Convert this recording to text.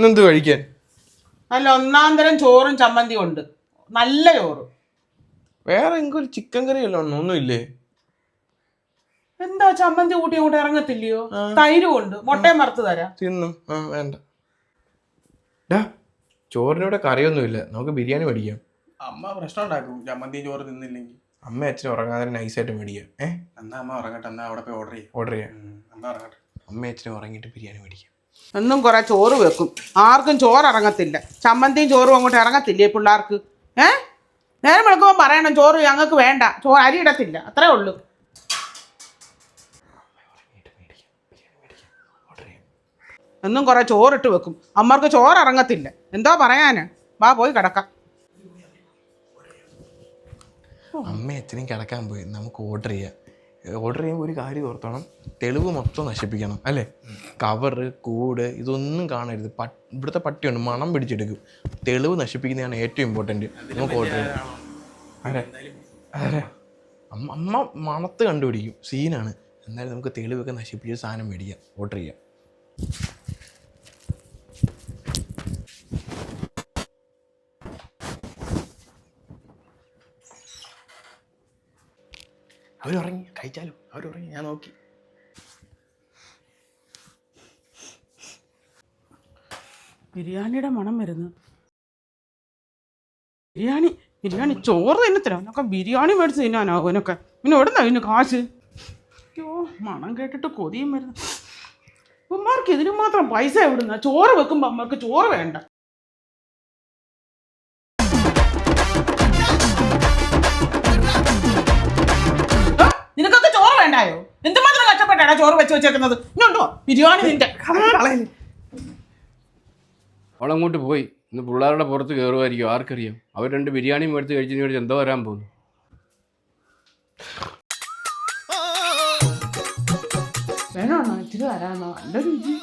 ഇന്നെന്ത് കഴിക്കാൻ? നല്ല ഒന്നാം തരം ചോറും ചമ്മന്തിയും ഉണ്ട്. നല്ല ചോറ്. വേറെ എങ്കൊരു ചിക്കൻ കറി അല്ല? ഒന്നുമില്ലേ എന്താ ചമ്മന്തി കൂട്ടി അങ്ങോട്ട് ഇറങ്ങത്തില്ലയോ? തൈരും ഉണ്ട്. മുട്ടയും വറുത്ത് തരാം. തിന്നും. ആ വേണ്ട. ഡാ ചോറിനൂടെ കറിയൊന്നുമില്ല. നമുക്ക് ബിരിയാണി മേടിക്കാം. അമ്മ പ്രശ്നം ഉണ്ടാക്കും. ചമ്മന്തി ചോറ് തിന്നില്ലെങ്കിൽ. അമ്മ അച്ഛനും ഉറങ്ങാതെ നൈസായിട്ട് മേടിക്കാം. ഏഹ് എന്നാ അമ്മ ഉറങ്ങട്ടെ. എന്നാ അവിടെ പോയി ഓർഡർ ചെയ്യാം. ഓർഡർ ചെയ്യാം. എന്നാ ഉറങ്ങട്ടെ. അമ്മ അച്ഛനും ഉറങ്ങിയിട്ട് ബിരിയാണി മേടിക്കാം. എന്നും കുറെ ചോറ് വെക്കും. ആർക്കും ചോറ് ഇറങ്ങത്തില്ല. ചമ്മന്തിയും ചോറും അങ്ങോട്ട് ഇറങ്ങത്തില്ലേ പിള്ളേർക്ക്? ഏ? നേരം വെളുക്കുമ്പോൾ പറയണം ചോറ് ഞങ്ങൾക്ക് വേണ്ട. ചോറ് അരി ഇടത്തില്ല. അത്രേ ഉള്ളൂ. എന്നും കുറെ ചോറിട്ട് വെക്കും. അമ്മർക്ക് ചോറ് ഇറങ്ങത്തില്ല. എന്തോ പറയാന്? വാ പോയി കിടക്കാം. അമ്മ എത്രയും കിടക്കാൻ പോയി. നമുക്ക് ഓർഡർ ചെയ്യാം. ഓർഡർ ചെയ്യുമ്പോൾ ഒരു കാര്യം ഓർത്തണം. തെളിവ് മൊത്തം നശിപ്പിക്കണം അല്ലേ? കവറ് കൂട് ഇതൊന്നും കാണരുത്. പട്ട് ഇവിടുത്തെ പട്ടിയുണ്ട് മണം പിടിച്ചെടുക്കും. തെളിവ് നശിപ്പിക്കുന്നതാണ് ഏറ്റവും ഇമ്പോർട്ടന്റ് നമുക്ക് ഓർഡർ ചെയ്യാം. അതെ അതെ അമ്മ മണത്ത് കണ്ടുപിടിക്കും. സീനാണ് എന്നാലും നമുക്ക് തെളിവൊക്കെ നശിപ്പിച്ച് സാധനം മേടിക്കാം. ഓർഡർ ചെയ്യാം. അവരുറങ്ങി കഴിച്ചാലും അവരുറങ്ങി. ഞാൻ നോക്കി. ബിരിയാണിയുടെ മണം വരുന്നു. ബിരിയാണി ബിരിയാണി ചോറ് തിന്നത്തില്ല. അവനൊക്കെ ബിരിയാണി മേടിച്ച് തിന്നാനോ അവനൊക്കെ. പിന്നെ എവിടുന്നാ അതിന് കാശ്? അയ്യോ മണം കേട്ടിട്ട് കൊതിയും വരുന്നു. ഉമ്മാർക്ക് ഇതിനു മാത്രം പൈസ എവിടുന്ന? ചോറ് വെക്കുമ്പോൾ അമ്മയ്ക്ക് ചോറ് വേണ്ട. എന്തുമാത്രം കഷ്ടപ്പെട്ടാണ് ചോറ് വെച്ച് വെച്ചേക്കുന്നത്? ഇന്നുണ്ടോ ബിരിയാണി നിന്റെ. അവളങ്ങോട്ട് പോയി. ഇന്ന് പിള്ളേരുടെ പുറത്ത് കയറുമായിരിക്കും ആർക്കറിയാം? അവർ രണ്ട് ബിരിയാണി മേടിച്ച് കഴിച്ചതിന് വേണ്ടി എന്തോ വരാൻ പോകുന്നു. വേണോ? ഇച്ചിരി വരാമോ നല്ല രുചി.